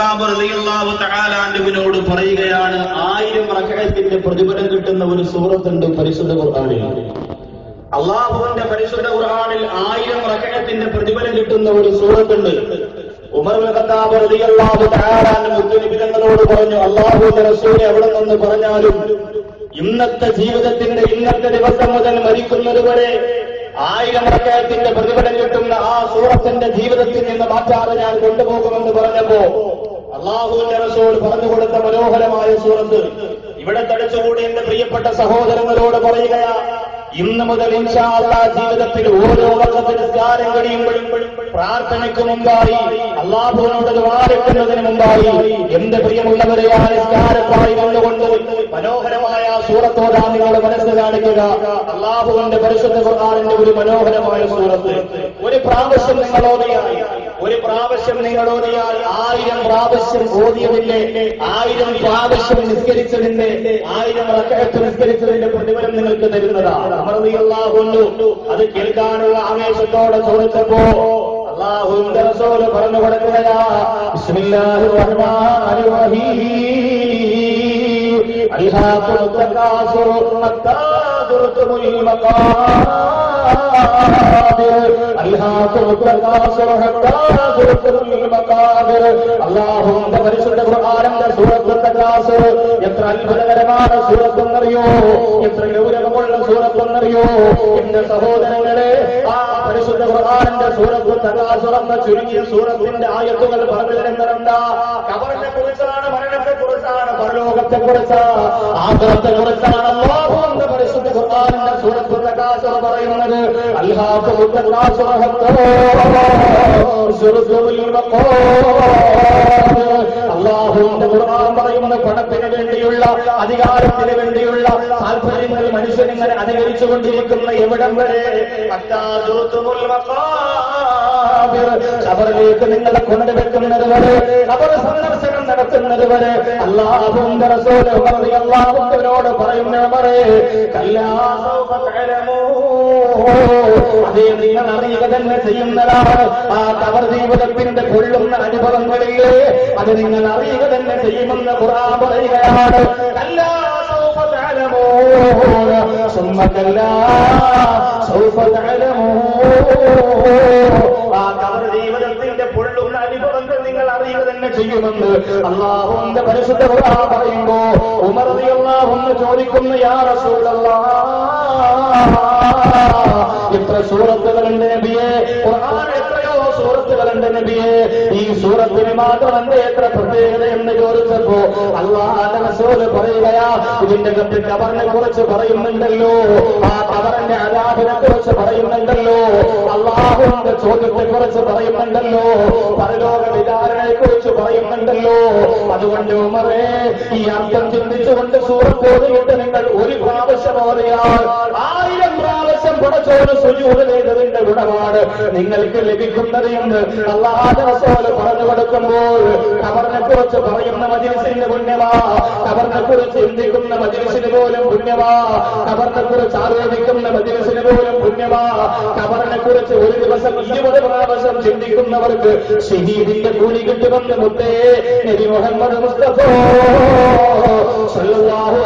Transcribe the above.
ാഹുവിനോട് പറയുകയാണ് ആയിരം റക്കഴത്തിന്റെ പ്രതിഫലം കിട്ടുന്ന ഒരു സൂറത്തുണ്ട് പരിശുദ്ധ ഖുർആാനിൽ. അള്ളാഹുവിന്റെ പരിശുദ്ധ ഖുർആാനിൽ ആയിരം റക്കഴത്തിന്റെ പ്രതിഫലം കിട്ടുന്ന ഒരു സൂറത്തുണ്ട്. ഉമർ മുത്തുനിബിതങ്ങളോട് പറഞ്ഞു അള്ളാഹുവിന്റെ റസൂലെ എവിടെ നിന്ന് പറഞ്ഞാലും ഇന്നത്തെ ജീവിതത്തിന്റെ ഇന്നത്തെ ദിവസം മുതൽ മരിക്കുന്നത് വരെ ആയിരം റക്കയത്തിന്റെ പ്രതിഫലം കിട്ടുന്ന ആ സൂറത്തിന്റെ ജീവിതത്തിൽ നിന്ന് മാറ്റാതെ ഞാൻ കൊണ്ടുപോകുമെന്ന് പറഞ്ഞപ്പോ അള്ളാഹുവിന്റെ റസൂൽ പറഞ്ഞു കൊടുത്ത മനോഹരമായ സൂറത്ത്. ഇവിടെ തടിച്ചുകൂടി എന്റെ പ്രിയപ്പെട്ട സഹോദരങ്ങളോട് പറയുകയാ ഇന്ന് മുതൽ ഇൻഷാ അല്ലാ ജീവിതത്തിൽ ഓരോ വർഷത്തിൽ നിസ്കാരം കഴിയുമ്പോഴും പ്രാർത്ഥനയ്ക്ക് മുമ്പായി അള്ളാഹുവിനോട് വാരക്കുന്നതിന് മുമ്പായി എന്റെ പ്രിയമുള്ളവരെ ആ നിസ്കാരപ്പായി വന്നുകൊണ്ട് മനോഹരമായ സൂറത്തോടാ നിങ്ങൾ മനസ്സ് കാണിക്കുക. അള്ളാഹുവിന്റെ പരിശുദ്ധ ഖുർആാനിന്റെ ഒരു മനോഹരമായ സൂറത്ത്. ഒരു പ്രാവശ്യം നിങ്ങൾ ഓതിയാൽ ഒരു പ്രാവശ്യം നിങ്ങൾ ഓതിയാൽ ആയിരം പ്രാവശ്യം ഓതിയതിന്റെ ആയിരം പ്രാവശ്യം നിസ്കരിച്ചതിന്റെ ആയിരം റക്കയത്ത് നിസ്കരിച്ചതിന്റെ പ്രതിഫലം നിങ്ങൾക്ക് തരുന്നതാണ്. അത് കേൾക്കാനുള്ള ആവേശത്തോടെ ചോദിച്ചപ്പോ അള്ളാഹുവിന്റെ പറഞ്ഞു കൊടുക്കുകയാ ബിസ്മില്ലാഹിർ റഹ്മാനിർ റഹീം. അൽഹാഖുൽ തകാസുർ ഹത്താ ദുർതുമുൽ മഖാബിർ അൽഹാഖുൽ തകാസുർ ഹത്താ ദുർതുമുൽ മഖാബിർ അല്ലാഹുവിന്റെ പരിശുദ്ധ ഖുർആനിന്റെ സൂറത്തുൽ തകാസുർ എത്ര അത്ഭുതകരമാണ് സൂറത്തെന്നറിയോ എത്ര ഗൗരവമുള്ള സൂറത്തെന്നറിയോ എന്റെ സഹോദരങ്ങളെ ആ പരിശുദ്ധ ഖുർആനിന്റെ സൂറത്തുൽ തകാസുർ എന്ന ചുരുങ്ങിയ സൂറത്തിന്റെ ആയത്തുകൾ പറഞ്ഞു തരുന്നതെന്താ കബറിനെ കുറിച്ചാണ് മരണത്തെ കുറിച്ചാണ് പരലോകത്തെ കുറിച്ച് ആഗ്രഹത്തെ കുറിച്ചാണ് അള്ളാഹുവിന്റെ പരിശുദ്ധ ഖുർആനിന്റെ സൂറത്തുൽ തകാസുർ പറയുന്നത്. അള്ളാഹുവിന്റെ ഖുർആൻ പറയുന്ന പണത്തിന് വേണ്ടിയുള്ള അധികാരത്തിന് വേണ്ടിയുള്ള താല്പര്യങ്ങൾ മനുഷ്യനിങ്ങനെ അധികരിച്ചു കൊണ്ടിരിക്കുന്ന എവിടം വരെ. ശബറിലേക്ക് നിങ്ങളെ കൊണ്ടുവെക്കുന്നത് വരെ. ഖബർ സന്ദർശനം നടത്തുന്നത് വരെ അള്ളാഹുവിന്റെ റസൂൽ അള്ളാഹുവിനോട് പറയുന്ന വരെ കല്ലാ സൗഫ തഅലമൂ അതേ നിങ്ങൾ അറിയുക തന്നെ ചെയ്യുന്നതാണ് ആ കവർ ജീവിതത്തിന്റെ കൊള്ളുന്ന അനുഭവങ്ങളില്ലേ അത് നിങ്ങൾ അറിയുക തന്നെ ചെയ്യുമെന്ന് ഖുർആൻ പറയുകയാണ് കല്ലാ സൗഫ തഅലമൂൻ ثم كلا سوف تعلمون ആ കവർ ജീവിതത്തിന്റെ പൊള്ളുന്ന അനുഭവങ്ങൾ അറിയുക തന്നെ ചെയ്യുമെന്ന് അള്ളാഹുന്റെ പരിശുദ്ധ പറയുമ്പോ ഉമർ അള്ളാഹുന്ന് ചോദിക്കുന്ന യാ റസൂലല്ലാഹ് എത്ര സൂറത്തുകളുണ്ട് നബിയെ? എത്രയോ സൂറത്തുകളുണ്ട് നബിയെ. ഈ സൂറത്തിന് മാത്രം എന്റെ എത്ര പ്രത്യേകത എന്ന് ചോദിച്ചപ്പോ അള്ളാഹുന്റെ റസൂൽ പറയുകയാ ഇതിന്റെ കത്ത് കവറിനെ കുറിച്ച് പറയുന്നുണ്ടല്ലോ ആ കവറിന്റെ അലാപിനെ കുറിച്ച് പറയുന്നുണ്ടല്ലോ അള്ളാഹുവിന്റെ ചോദ്യത്തെ കുറിച്ച് പറയുന്നുണ്ടല്ലോ. പറയുന്നുണ്ടല്ലോ അതുകൊണ്ട് ഉമറേ ഈ അർത്ഥം ചിന്തിച്ചുകൊണ്ട് സൂറത്തോതിയിട്ട് നിങ്ങൾ ഒരു പ്രാവശ്യം ഓറിയാൽ ആയിരം പ്രാവശ്യം പടച്ചോന് സുജൂത് ചെയ്തതിന്റെ ഗുണമാണ് നിങ്ങൾക്ക് ലഭിക്കുന്നത് എന്ന് അള്ളാഹാദോൽ പറഞ്ഞു കൊടുക്കുമ്പോൾ കബറിനെ കുറിച്ച് പറയുന്ന മജിലിസിന്റെ പുണ്യമാ. കബറിനെ കുറിച്ച് ചിന്തിക്കുന്ന മജിലിസിന് പോലും പുണ്യമാ. കബറിനെ കുറിച്ച് ആലോചിക്കുന്ന പോലും പുണ്യമാ കബറിനെ കുറിച്ച് ഒരു ദിവസം ഇരുപത് പ്രാവശ്യം ചിന്തിക്കുന്നവർക്ക് ഷഹീദിന്റെ കൂലി കിട്ടുമെന്ന് മുത്തേ. നബി മുഹമ്മദ് മുസ്തഫ. സല്ലല്ലാഹു